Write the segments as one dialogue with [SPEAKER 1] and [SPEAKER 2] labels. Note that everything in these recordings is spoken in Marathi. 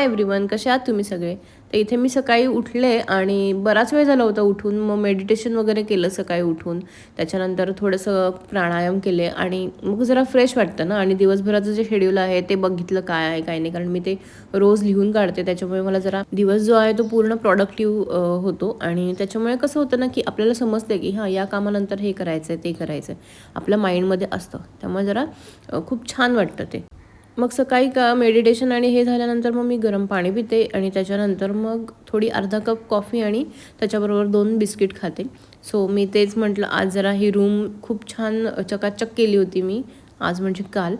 [SPEAKER 1] हाय एव्हरीवन कसे आहात तुम्ही सगळे? तर इथे मी सकाळी उठले आणि बराच वेळ झाला होता उठून. मग मेडिटेशन वगैरे केलं सकाळी उठून. त्याच्यानंतर थोडंसं प्राणायाम केले आणि मग जरा फ्रेश वाटतं ना. आणि दिवसभराचं जे शेड्यूल आहे ते बघितलं काय आहे काय नाही. कारण मी ते रोज लिहून काढते. त्याच्यामुळे मला जरा दिवस जो आहे तो पूर्ण प्रॉडक्टिव्ह होतो. आणि त्याच्यामुळे कसं होतं ना की आपल्याला समजतं की हां या कामानंतर हे करायचं आहे ते करायचं आहे आपल्या माइंडमध्ये असतं. त्यामुळे जरा खूप छान वाटतं ते. मग सकाळी का मेडिटेशन आणि हे झाल्यानंतर मग मी गरम पाणी पिते आणि त्याच्यानंतर मग थोडी अर्धा कप कॉफी आणि त्याच्याबरोबर दोन बिस्किट खाते. सो मी तेच म्हटलं आज जरा ही रूम खूप छान चकाचक केली होती मी. आज म्हणजे काल.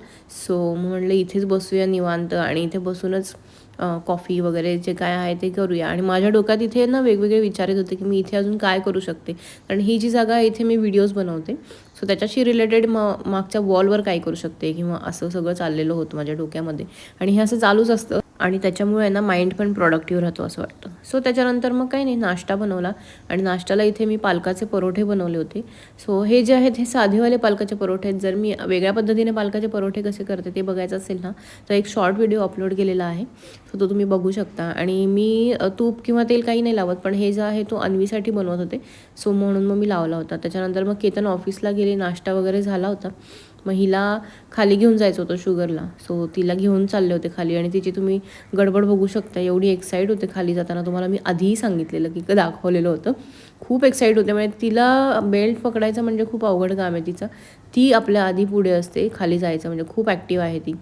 [SPEAKER 1] सो मग इथेच बसूया निवांत आणि इथे बसूनच कॉफी वगैरे जे काय आहे ते करूया. आणि माझ्या डोक्यात इथे ना वेगवेगळे विचार येत होते की मी इथे अजून काय करू शकते. कारण ही जी जागा आहे इथे मी व्हिडिओज बनवते. सो त्याच्याशी रिलेटेड म मागच्या वॉलवर काय करू शकते? किंवा असं सगळं चाललेलं होतं माझ्या डोक्यामध्ये. आणि हे असं चालूच असतं. आणि त्याच्यामुळे ना माइंड पण प्रोडक्टिव्ह राहतो असं वाटतं. सो त्याच्यानंतर मग काही नाही नाश्ता बनवला. आणि नाश्त्याला इथे मी पालकाचे परोठे बनवले होते. सो हे जे आहेत हे साधेवाले पालकाचे परोठे आहेत. जर मी वेगळ्या पद्धतीने पालकाचे परोठे कसे करते ते बघायचं असेल ना तर एक शॉर्ट व्हिडिओ अपलोड केलेला आहे. सो तो तुम्ही बघू शकता. आणि मी तूप किंवा तेल काही नाही लावत पण हे जे आहे तो अन्वीसाठी बनवत होते. सो म्हणून मग मी लावला होता. त्याच्यानंतर मग केतन ऑफिसला गेले नाश्ता वगैरे झाला होता. मग हिला खाली घेऊन जायचं होतं शुगरला. सो तिला घेऊन चालले होते खाली आणि तिची तुम्ही गडबड बघू शकता एवढी एक्साईट होते खाली जाताना. तुम्हाला मी आधीही सांगितलेलं की दाखवलेलं होतं. खूप एक्साईट होते. म्हणजे तिला बेल्ट पकडायचं म्हणजे खूप अवघड काम आहे तिचं. ती आपल्या आधी पुढे असते खाली जायचं म्हणजे खूप ॲक्टिव्ह आहे ती.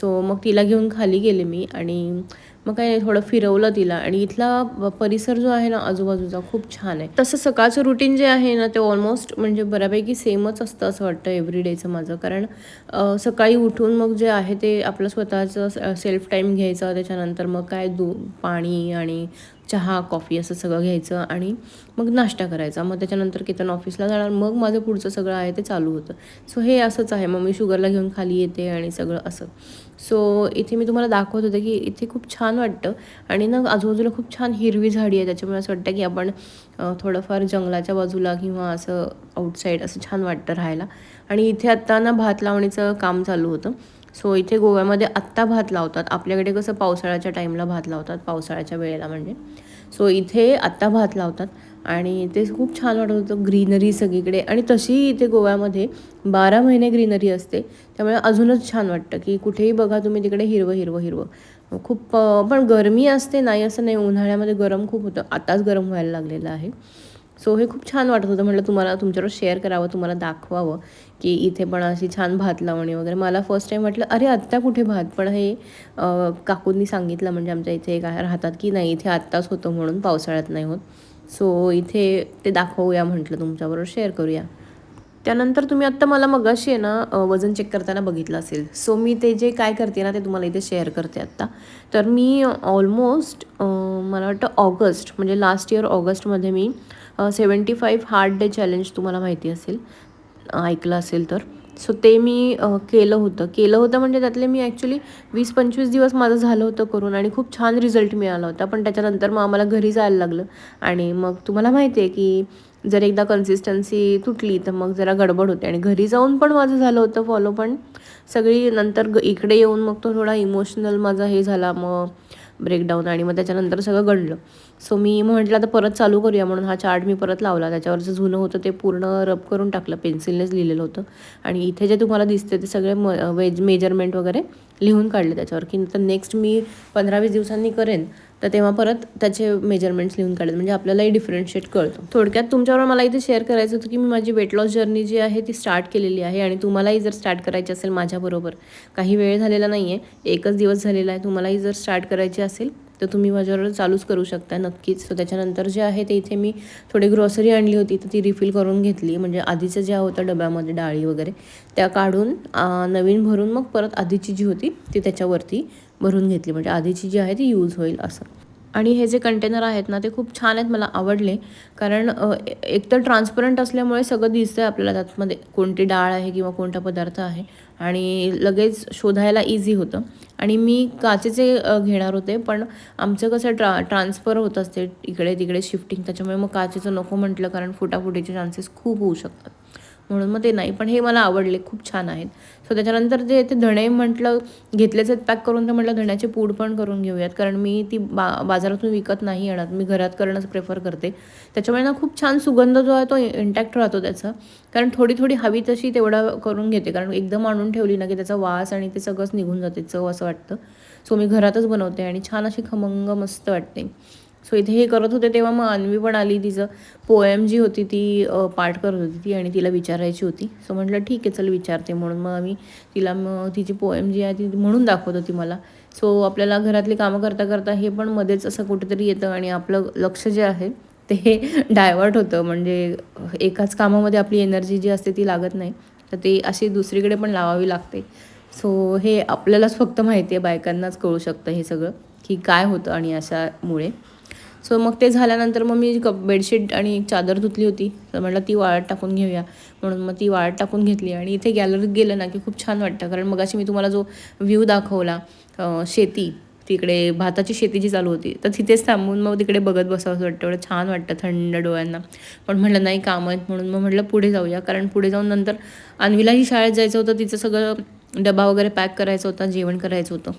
[SPEAKER 1] सो मग तिला घेऊन खाली गेले मी आणि मग काय थोडं फिरवलं तिला. आणि इथला परिसर जो आहे ना आजूबाजूचा खूप छान आहे. तसं सकाळचं रुटीन जे आहे ना ते ऑलमोस्ट म्हणजे बऱ्यापैकी सेमच असतं असं वाटतं एव्हरी डेचं माझं. कारण सकाळी उठून मग जे आहे ते आपलं स्वतःचं सेल्फ टाईम घ्यायचं. त्याच्यानंतर मग काय दू पाणी आणि चहा कॉफी असं सगळं घ्यायचं आणि मग नाश्ता करायचा. मग त्याच्यानंतर केतन ऑफिसला जाणार. मग माझं पुढचं सगळं आहे ते चालू होतं. सो हे असंच आहे. मग मी शुगरला घेऊन खाली येते आणि सगळं असं. सो इथे मी तुम्हाला दाखवत होते की इथे खूप छान वाटतं. आणि ना आजूबाजूला खूप छान हिरवी झाडी आहे. त्याच्यामुळे असं वाटतं की आपण थोडंफार जंगलाच्या बाजूला किंवा असं आउटसाईड असं छान वाटतं राहायला. आणि इथे आत्ता ना भात लावणीचं काम चालू होतं. सो इथे गोव्यामध्ये आत्ता भात लावतात. आपल्याकडे कसं पावसाळ्याच्या टाईमला भात लावतात पावसाळ्याच्या वेळेला म्हणजे. सो इथे आत्ता भात लावतात आणि ते खूप छान वाटत होतं. ग्रीनरी सगळीकडे आणि तशी इथे गोव्यामध्ये बारा महिने ग्रीनरी असते. त्यामुळे अजूनच छान वाटतं की कुठेही बघा तुम्ही तिकडे हिरवं हिरवं हिरवं. खूप पण गरमी असते नाही असं नाही. उन्हाळ्यामध्ये गरम खूप होतं. आताच गरम व्हायला लागलेलं आहे. सो हे खूप छान वाटत होतं. म्हटलं तुम्हाला तुमच्यावर शेअर करावं तुम्हाला दाखवावं की इथे पण अशी छान भात लावणी वगैरे. मला फर्स्ट टाईम म्हटलं अरे आत्ता कुठे भात? पण हे काकूंनी सांगितलं म्हणजे आमच्या इथे काय राहतात की नाही इथे आत्ताच होतो म्हणून पावसाळ्यात नाही होत. सो इथे ते दाखवूया म्हटलं तुमच्याबरोबर शेअर करूया. त्यानंतर तुम्ही आत्ता मला मगाशी आहे ना वजन चेक करताना बघितलं असेल. सो मी ते जे काय करते ना ते तुम्हाला इथे शेअर करते आत्ता. तर मी ऑलमोस्ट मला वाटतं ऑगस्ट म्हणजे लास्ट इयर ऑगस्टमध्ये मी seventy five hard day challenge तुम्हाला माहिती असेल ऐकलं असेल तर. सो ते मी केलं होतं. केलं होतं म्हणजे त्यातले मी ॲक्च्युली वीस पंचवीस दिवस माझं झालं होतं करून आणि खूप छान रिझल्ट मिळाला होता. पण त्याच्यानंतर मग आम्हाला घरी जायला लागलं आणि मग तुम्हाला माहिती आहे की जर एकदा कन्सिस्टन्सी तुटली तर मग जरा गडबड होते आणि घरी जाऊन पण माझं झालं होतं फॉलो पण. सगळी नंतर ग इकडे येऊन मग तो थोडा इमोशनल माझा हे झाला. मग ब्रेकडाऊन आणि मग त्याच्यानंतर सगळं घडलं. सो मी म्हटलं आता परत चालू करूया. म्हणून हा चार्ट मी परत लावला. त्याच्यावरचं जुनं होतं ते पूर्ण रब करून टाकलं. पेन्सिलनेच लिहिलेलं होतं. आणि इथे जे तुम्हाला दिसते ते सगळे म वेज मेजरमेंट वगैरे लिहून काढले त्याच्यावर. की नंतर नेक्स्ट मी पंधरा वीस दिवसांनी करेन. तर तेव्हा परत त्याचे मेजरमेंट्स लिहून काढले म्हणजे आपल्यालाही डिफरन्शिएट कळतो. थोडक्यात तुमच्याबरोबर मला इथे शेअर करायचं होतं की मी माझी वेट लॉस जर्नी जी आहे ती स्टार्ट केलेली आहे आणि तुम्हालाही जर स्टार्ट करायची असेल माझ्याबरोबर काही वेळ झालेला नाही आहे एकच दिवस झालेला आहे. तुम्हालाही जर स्टार्ट करायची असेल तर तुम्ही माझ्याबरोबर चालूच करू शकता नक्कीच. सो त्याच्यानंतर जे आहे ते इथे मी थोडी ग्रॉसरी आणली होती तर ती रिफिल करून घेतली. म्हणजे आधीचं ज्या होतं डब्यामध्ये डाळी वगैरे त्या काढून नवीन भरून मग परत आधीची जी होती ती त्याच्यावरती भरून घेतली. म्हणजे आधीची जी आहे ती यूज होईल असं. आणि हे जे कंटेनर आहेत ना ते खूप छान आहेत मला आवडले. कारण एकतर ट्रान्सपरंट असल्यामुळे सगळं दिसतं आहे आपल्याला त्यातमध्ये कोणती डाळ आहे किंवा कोणता पदार्थ आहे. आणि लगेच शोधायला इझी होतं. आणि मी काचेचे घेणार होते पण आमचं कसं ट्रा ट्रान्सफर होत असते. इकडे तिकडे शिफ्टिंग त्याच्यामुळे मग काचेचं नको म्हटलं कारण फुटाफुटीचे चान्सेस खूप होऊ शकतात. म्हणून मग ते नाही. पण हे मला आवडले खूप छान आहेत. सो त्याच्यानंतर जे ते धणे म्हटलं घेतलेच आहेत पॅक करून तर म्हटलं धण्याची पूड पण करून घेऊयात. कारण मी ती बा बाजारातून विकत नाही येणार मी घरात करणंच प्रेफर करते. त्याच्यामुळे ना खूप छान सुगंध जो आहे तो इंटॅक्ट राहतो त्याचा. कारण थोडी थोडी हवी तशी तेवढा करून घेते. कारण एकदम आणून ठेवली ना की त्याचा वास आणि ते सगळंच निघून जाते. चव असं वाटतं. सो मी घरातच बनवते आणि छान अशी खमंग मस्त वाटते. सो इथे हे करत होते तेव्हा मग अन्वी पण आली तिचं. पोएम जी होती ती पाठ करत होती ती आणि तिला विचारायची होती. सो म्हटलं ठीक आहे चल विचारते म्हणून. मग आम्ही तिला मग तिची पोएम जी आहे ती म्हणून दाखवत होती मला. सो आपल्याला घरातली कामं करता करता हे पण मध्येच असं कुठेतरी येतं आणि आपलं लक्ष जे आहे ते डायवर्ट होतं. म्हणजे एकाच कामामध्ये आपली एनर्जी जी असते ती लागत नाही. तर ते अशी दुसरीकडे पण लावावी लागते. सो हे आपल्यालाच फक्त माहिती आहे. बायकांनाच कळू शकतं हे सगळं की काय होतं आणि अशामुळे. सो मग ते झाल्यानंतर मग मी कप बेडशीट आणि एक चादर धुतली होती. तर म्हटलं ती वाळत टाकून घेऊया. म्हणून मग ती वाळत टाकून घेतली आणि इथे गॅलरीत गेलं ना की खूप छान वाटतं. कारण मग अशी मी तुम्हाला जो व्ह्यू दाखवला शेती तिकडे भाताची शेती जी चालू होती तर तिथेच थांबून मग तिकडे बघत बसावं असं वाटतं. एवढं छान वाटतं थंड डोळ्यांना. पण म्हटलं नाही काम आहेत. म्हणून मग म्हटलं पुढे जाऊया. कारण पुढे जाऊन नंतर अन्वीलाही शाळेत जायचं होतं. तिचं सगळं डबा वगैरे पॅक करायचं होता जेवण करायचं होतं.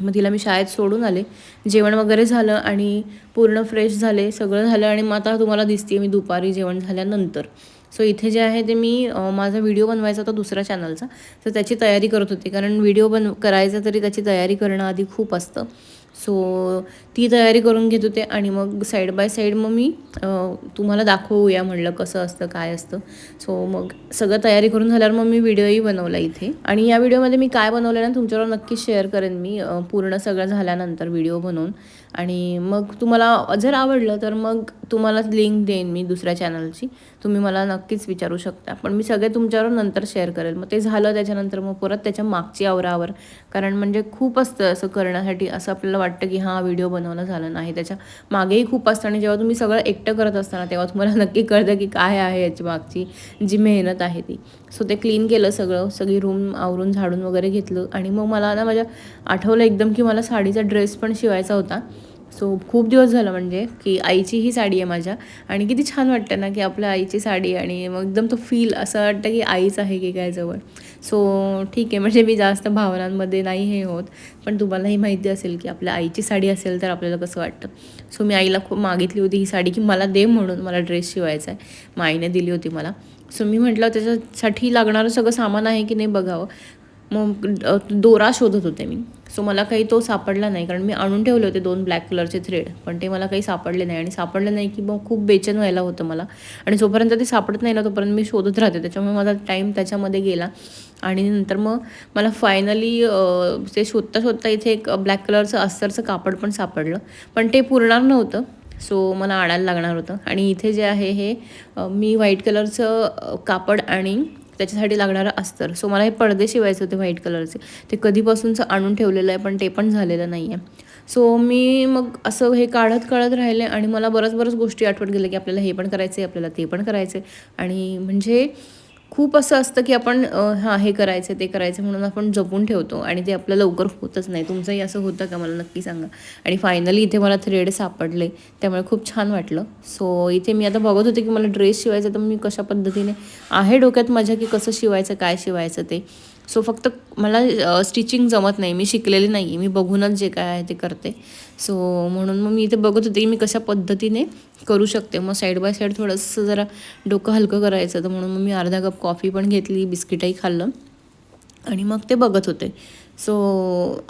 [SPEAKER 1] मग तिला मी शाळेत सोडून आले. जेवण वगैरे झालं आणि पूर्ण फ्रेश झाले सगळं झालं आणि मग आता तुम्हाला दिसते मी दुपारी जेवण झाल्यानंतर. सो इथे जे आहे ते मी माझा व्हिडिओ बनवायचा होता दुसऱ्या चॅनलचा तर त्याची तयारी करत होते. कारण व्हिडिओ बन करायचा तरी त्याची तयारी करणं आधी खूप असतं. सो ती तयारी करून घेत होते आणि मग साईड बाय साईड मग मी तुम्हाला दाखवूया म्हणलं कसं असतं काय असतं. सो मग सगळं तयारी करून झाल्यावर मग मी व्हिडिओही बनवला इथे. आणि या व्हिडिओमध्ये मी काय बनवलं ना तुमच्यावर नक्की शेअर करेन मी पूर्ण सगळं झाल्यानंतर व्हिडिओ बनवून. आणि मग तुम्हाला जर आवडलं तर मग तुम्हाला लिंक देईन मी दुसऱ्या चॅनलची तुम्ही मला नक्कीच विचारू शकता. पण मी सगळे तुमच्यावर नंतर शेअर करेल. मग ते झालं त्याच्यानंतर मग परत त्याच्या मागची आवरावर. कारण म्हणजे खूप असतं असं करण्यासाठी. असं आपल्याला वाटतं की हां व्हिडिओ बनवणं झालं नाही. त्याच्या मागेही खूप असतं. आणि जेव्हा तुम्ही सगळं एकटं करत असताना तेव्हा तुम्हाला नक्की कळतं की काय आहे याची मागची जी मेहनत आहे ती. सो ते क्लीन केलं सगळं. सगळी रूम आवरून झाडून वगैरे घेतलं. आणि मग मला ना माझ्या आठवलं एकदम की मला साडीचा ड्रेस पण शिवायचा होता. सो खूप दिवस झालं म्हणजे की आईची ही साडी आहे माझ्या. आणि किती छान वाटतं ना की आपल्या आईची साडी आणि मग एकदम तो फील असं वाटतं की आईच आहे की काय जवळ. सो ठीक आहे म्हणजे मी जास्त भावनांमध्ये नाही हे होत. पण तुम्हालाही माहिती असेल की आपल्या आईची साडी असेल तर आपल्याला कसं वाटतं. सो मी आईला खूप मागितली होती ही साडी की मला दे म्हणून. मला ड्रेस शिवायचा आहे. मग आईने दिली होती मला. सो मी म्हटलं त्याच्यासाठी लागणारं सगळं सामान आहे की नाही बघावं. मग दोरा शोधत होते मी. सो मला काही तो सापडला नाही. कारण मी आणून ठेवले होते दोन ब्लॅक कलरचे थ्रेड पण ते मला काही सापडले नाही. आणि सापडले नाही की मग खूप बेचन व्हायला होतं मला. आणि जोपर्यंत ते सापडत नाही ना तोपर्यंत मी शोधत राहते. त्याच्यामुळे माझा टाईम त्याच्यामध्ये गेला. आणि नंतर मग मला फायनली ते शोधता शोधता इथे एक ब्लॅक कलरचं अस्तरचं कापड पण सापडलं. पण ते पुरणार नव्हतं. सो मला आणायला लागणार होतं. आणि इथे जे आहे हे मी व्हाईट कलरचं कापड आणि त्याच्यासाठी लागणारं अस्तर. सो मला हे पडदे शिवायचे होते व्हाईट कलरचे ते कधीपासूनचं आणून ठेवलेलं आहे पण ते पण झालेलं नाही आहे सो मी मग असं हे काढत काढत राहिले आणि मला बऱ्याच बऱ्याच गोष्टी आठवत गेल्या की आपल्याला हे पण करायचं आहे आपल्याला ते पण करायचं आहे आणि म्हणजे खूप असं असतं की आपण हां हे करायचं ते करायचं म्हणून आपण जपून ठेवतो आणि ते आपलं लवकर होतच नाही. तुमचंही असं होतं का? मला नक्की सांगा. आणि फायनली इथे मला थ्रेड सापडले त्यामुळे खूप छान वाटलं. सो इथे मी आता बघत होते की मला ड्रेस शिवायचा तर मी कशा पद्धतीने आहे डोक्यात माझ्या की कसं शिवायचं काय शिवायचं ते. सो फक्त मला स्टिचिंग जमत नाही. मी शिकलेली नाही मी बघूनच जे काय आहे ते करते. सो म्हणून मग मी इथे बघत होते की मी कशा पद्धतीने करू शकते. मग साईड बाय साईड थोडंसं जरा डोकं हलकं करायचं. तर म्हणून मग मी अर्धा कप कॉफी पण घेतली बिस्किटही खाल्लं. आणि मग ते बघत होते. सो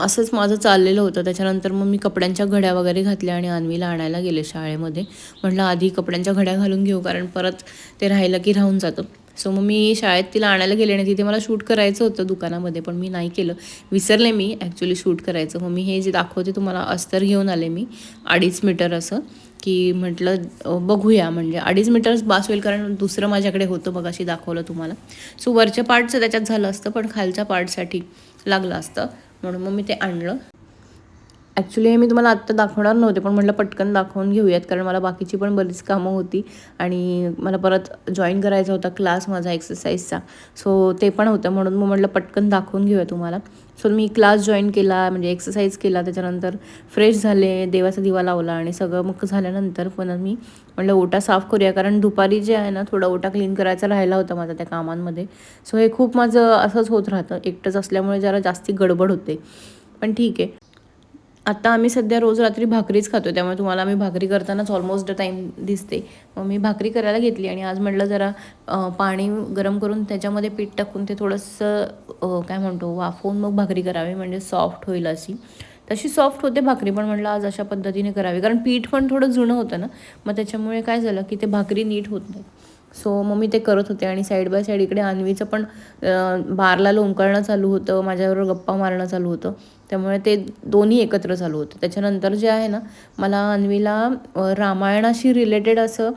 [SPEAKER 1] असंच माझं चाललेलं होतं. त्याच्यानंतर मग मी कपड्यांच्या घड्या वगैरे घातल्या आणि आणवीला आणायला गेले शाळेमध्ये. म्हटलं आधी कपड्यांच्या घड्या घालून घेऊ. कारण परत ते राहिलं की राहून जातं. सो मग मी शाळेत तिला आणायला गेले आणि तिथे मला शूट करायचं होतं दुकानामध्ये पण मी नाही केलं. विसरले मी ॲक्च्युली शूट करायचं. मग मी हे जे दाखवते तुम्हाला अस्तर घेऊन आले मी अडीच मीटर असं की म्हटलं बघूया. म्हणजे अडीच मीटर्स बास होईल कारण दुसरं माझ्याकडे होतं बघा अशी दाखवलं तुम्हाला. सो वरच्या पार्टचं त्याच्यात झालं असतं पण खालच्या पार्टसाठी लागलं असतं. म्हणून मग मी ते आणलं. ॲक्च्युली हे मी तुम्हाला आत्ता दाखवणार नव्हते पण म्हटलं पटकन दाखवून घेऊयात कारण मला बाकीची पण बरीच कामं होती आणि मला परत जॉईन करायचा होता क्लास माझा एक्सरसाइजचा सो ते पण होतं म्हणून मग म्हटलं पटकन दाखवून घेऊया तुम्हाला. सो मी क्लास जॉईन केला म्हणजे एक्सरसाइज केला त्याच्यानंतर फ्रेश झाले देवाचा दिवा लावला आणि सगळं मग झाल्यानंतर पण मी म्हटलं ओटा साफ करूया कारण दुपारी जे आहे ना थोडा ओटा क्लीन करायचा राहिला होता माझा त्या कामांमध्ये. सो हे खूप माझं असंच होत राहतं एकटंच असल्यामुळे जरा जास्ती गडबड होते. पण ठीक आहे. आत्ता आम्ही सध्या रोज रात्री भाकरीच खातो त्यामुळे तुम्हाला आम्ही भाकरी करतानाच ऑलमोस्ट टाईम दिसते. मग मी भाकरी करायला घेतली आणि आज म्हटलं जरा पाणी गरम करून त्याच्यामध्ये पीठ टाकून ते थोडंसं काय म्हणतो वाफवून मग भाकरी करावी म्हणजे सॉफ्ट होईल अशी. तशी सॉफ्ट होते भाकरी पण म्हटलं आज अशा पद्धतीने करावी. कारण पीठ पण थोडं जुनं होतं ना मग त्याच्यामुळे काय झालं की ते भाकरी नीट होत नाही सो मग मी ते करत होते आणि साईड बाय साईड इकडे अन्वीचं पण बारला लोंकळणं चालू होतं माझ्याबरोबर गप्पा मारणं चालू होतं. त्यामुळे ते दोन्ही एकत्र चालू होतं. त्याच्यानंतर जे आहे ना मला अन्वीला रामायणाशी रिलेटेड असं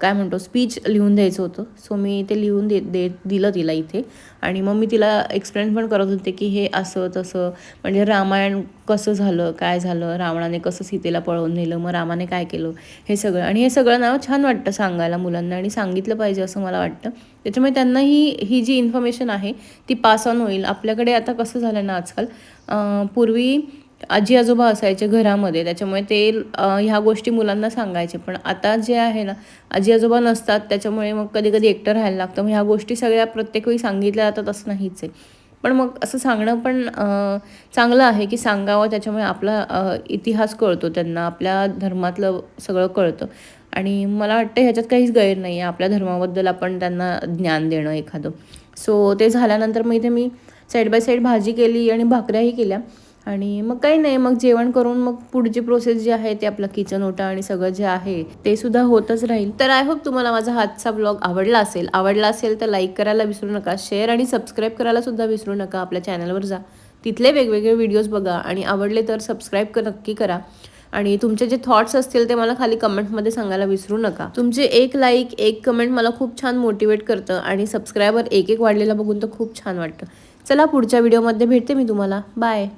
[SPEAKER 1] काय म्हणतो स्पीच लिहून द्यायचं होतं. सो मी ते लिहून दे दे दिलं तिला इथे. आणि मग मी तिला एक्सप्लेन पण करत होते की हे असं तसं. म्हणजे रामायण कसं झालं काय झालं रावणाने कसं सीतेला पळवून नेलं मग रामाने काय केलं हे सगळं. आणि हे सगळं ना छान वाटतं सांगायला मुलांना आणि सांगितलं पाहिजे असं मला वाटतं. त्याच्यामुळे त्यांना ही ही जी इन्फॉर्मेशन आहे ती पास ऑन होईल. आपल्याकडे आता कसं झालं ना आजकाल पूर्वी आजी आजोबा असायचे घरामध्ये त्याच्यामुळे ते ह्या गोष्टी मुलांना सांगायचे. पण आता जे आहे ना आजी आजोबा नसतात त्याच्यामुळे मग कधी कधी एकटं राहायला लागतं. मग ह्या गोष्टी सगळ्या प्रत्येक वेळी सांगितल्या जातात असं नाहीच आहे. पण मग असं सांगणं पण चांगलं आहे की सांगावं त्याच्यामुळे आपला इतिहास कळतो त्यांना आपल्या धर्मातलं सगळं कळतं. आणि मला वाटतं ह्याच्यात काहीच गैर नाही आहे आपल्या धर्माबद्दल आपण त्यांना ज्ञान देणं एखादं. सो ते झाल्यानंतर मग इथे मी साईड बाय साईड भाजी केली आणि भाकऱ्याही केल्या. आणि मग काही नाही मग जेवण करून मग पुढची प्रोसेस जी आहे ते आपलं किचन ओटा आणि सगळं जे आहे ते सुद्धा होतच राहील. तर आय होप तुम्हाला माझा हातचा ब्लॉग आवडला असेल. आवडला असेल तर लाईक करायला विसरू नका शेअर आणि सबस्क्राईब करायला सुद्धा विसरू नका. आपल्या चॅनलवर जा. तिथले वेगवेगळे व्हिडिओज बघा आणि आवडले तर सबस्क्राईब नक्की करा. आणि तुमचे जे थॉट्स असतील ते मला खाली कमेंटमध्ये सांगायला विसरू नका. तुमचे एक लाईक एक कमेंट मला खूप छान मोटिवेट करतं आणि सबस्क्रायबर एक एक वाढलेला बघून तर खूप छान वाटतं. चला पुढच्या व्हिडिओमध्ये भेटते मी तुम्हाला. बाय